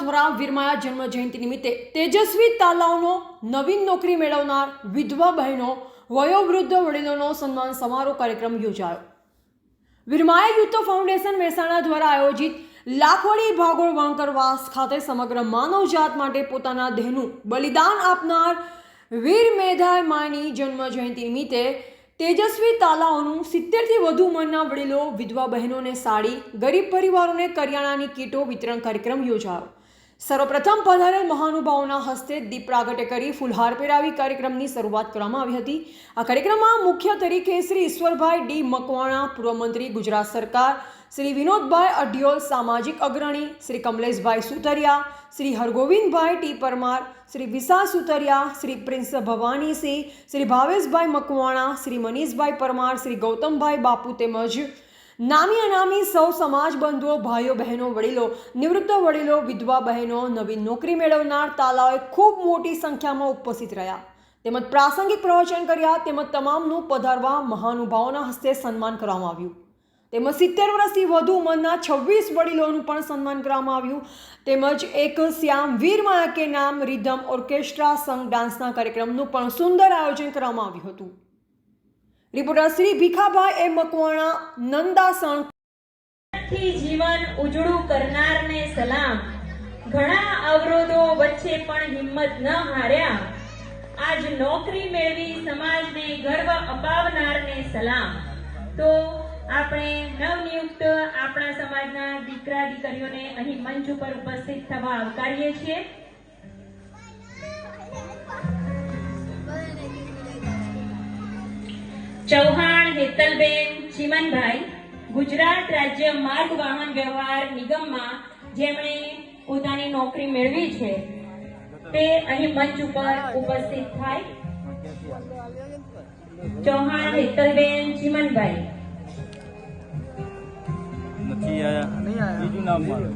દ્વારા વીરમાયા જન્મ જયંતિ નિમિત્તે તેજસ્વી તાલાઓનો નવીન નોકરી મેળવનાર વિધવા બહેનો, વયોવૃદ્ધ વડીલોનો સન્માન સમારોહ કાર્યક્રમ યોજાયો. વીરમાયા યુથ ફાઉન્ડેશન મહેસાણા દ્વારા આયોજિત લાખોડી ભાગોળ વાંકરવાસ ખાતે સમગ્ર માનવજાત માટે પોતાના દેહનું બલિદાન આપનાર વીર મેધાય માની જન્મ જયંતિ નિમિત્તે તેજસ્વી તાલાઓનું સિત્તેરથી વધુ ઉંમરના વડીલો, વિધવા બહેનોને સાડી, ગરીબ પરિવારોને કરિયાણાની કીટો વિતરણ કાર્યક્રમ યોજાયો. સર્વપ્રથમ પધારેલ મહાનુભાવોના હસ્તે દીપ પ્રાગટ્ય કરી ફુલહાર પહેરાવી કાર્યક્રમની શરૂઆત કરવામાં આવી હતી. આ કાર્યક્રમમાં મુખ્ય તરીકે શ્રી ઈશ્વરભાઈ ડી મકવાણા પૂર્વ મંત્રી ગુજરાત સરકાર, શ્રી વિનોદભાઈ અઢિયોલ, સામાજિક અગ્રણી, શ્રી કમલેશભાઈ સુતરિયા શ્રી હરગોવિંદભાઈ ટી પરમાર, શ્રી વિસા સુતરિયા શ્રી પ્રિન્સ ભવાનીસિંહ, શ્રી ભાવેશભાઈ મકવાણા, શ્રી મનીષભાઈ પરમાર, શ્રી ગૌતમભાઈ બાપુ તેમજ નામી અનામી સૌ સમાજ બંધુઓ, ભાઈઓ, બહેનો, વડીલો, નિવૃત્ત વડીલો, વિધવા બહેનો, નવી નોકરી મેળવનાર તાલાઓએ ખૂબ મોટી સંખ્યામાં ઉપસ્થિત રહ્યા. તેમજ પ્રાસંગિક પ્રવચન કર્યા, તેમજ તમામનું પધારવા મહાનુભાવોના હસ્તે સન્માન કરવામાં આવ્યું. તેમજ સિત્તેર વર્ષથી વધુ ઉંમરના છવ્વીસ વડીલોનું પણ સન્માન કરવામાં આવ્યું. તેમજ એક શ્યામ વીર કે નામ રિધમ ઓર્કેસ્ટ્રા સંઘ ડાન્સના કાર્યક્રમનું પણ સુંદર આયોજન કરવામાં આવ્યું હતું. રિપોર્ટર શ્રી ભીખાભાઈ એ મકવાણા નંદાસણ જીવન ઉજળું કરનારને સલામ. ઘણા અવરોધો વચ્ચે પણ હિંમત ન હાર્યા. આજ નોકરી મેળવી સમાજને ગર્વ અપાવનારને સલામ. તો આપણે નવનિયુક્ત આપણા સમાજના દીકરા દીકરીઓને અહીં મંચ ઉપર ઉપસ્થિત થવા આવકારીએ છીએ. ચૌહાણ હેતલબેન ચીમનભાઈ ગુજરાત રાજ્ય માર્ગ વાહન વ્યવહાર નિગમમાં જેમણે પોતાની નોકરી મેળવી છે તે અહીં મંચ ઉપર ઉપસ્થિત થાય. ચૌહાણ હેતલબેન ચિમનભાઈ. નથી આયા? બીજું નામ મારું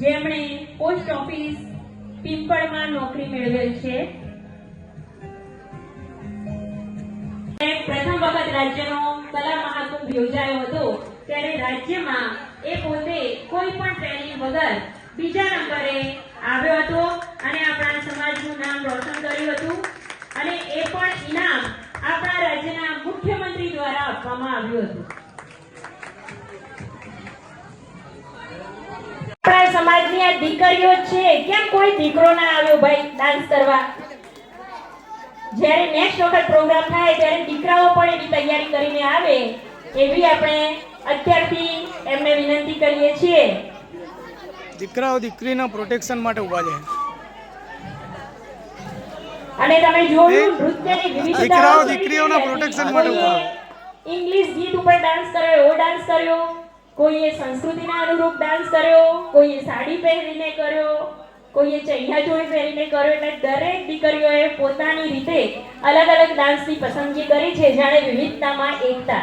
જેમણે પોસ્ટ ઓફિસ પિંપળમાં નોકરી મેળવેલ છે. પ્રથમ વખત રાજ્યનો કલા મહાકુંભ યોજાયો હતો, ત્યારે રાજ્યમાં એ પોતે કોઈ પણ ટ્રેનિંગ વગર બીજા નંબરે આવ્યો હતો અને આપણા સમાજનું નામ રોશન કર્યું હતું. અને એ પણ ઇનામ આપણા રાજ્યના મુખ્યમંત્રી દ્વારા આપવામાં આવ્યું હતું. આપણા સમાજની આ દીકરીઓ છે. કેમ કોઈ દીકરો ના આવ્યો ભાઈ ડાન્સ કરવા? જ્યારે નેક્સ્ટ વખત પ્રોગ્રામ થાય ત્યારે દીકરાઓ પણ એની તૈયારી કરીને આવે એવી આપણે અત્યારથી એમને વિનંતી કરીએ છીએ. દીકરાઓ દીકરીના પ્રોટેક્શન માટે ઊભા છે. અને તમે જોયું નૃત્યની વિવિધતા દીકરાઓ દીકરીઓના પ્રોટેક્શન માટે ઊભા. ઇંગ્લિશ ગીત ઉપર ડાન્સ કર્યો એવો ડાન્સ કર્યો. કોઈએ સંસ્કૃતિના અનુરૂપ ડાન્સ કર્યો, કોઈએ સાડી પહેરીને કર્યો, કોઈએ ચૈયા ચોળી પહેરીને કર્યો, એટલે દરેક દીકરીઓએ પોતાની રીતે અલગ અલગ ડાન્સની પસંદગી કરી છે. જાણે વિવિધતામાં એકતા.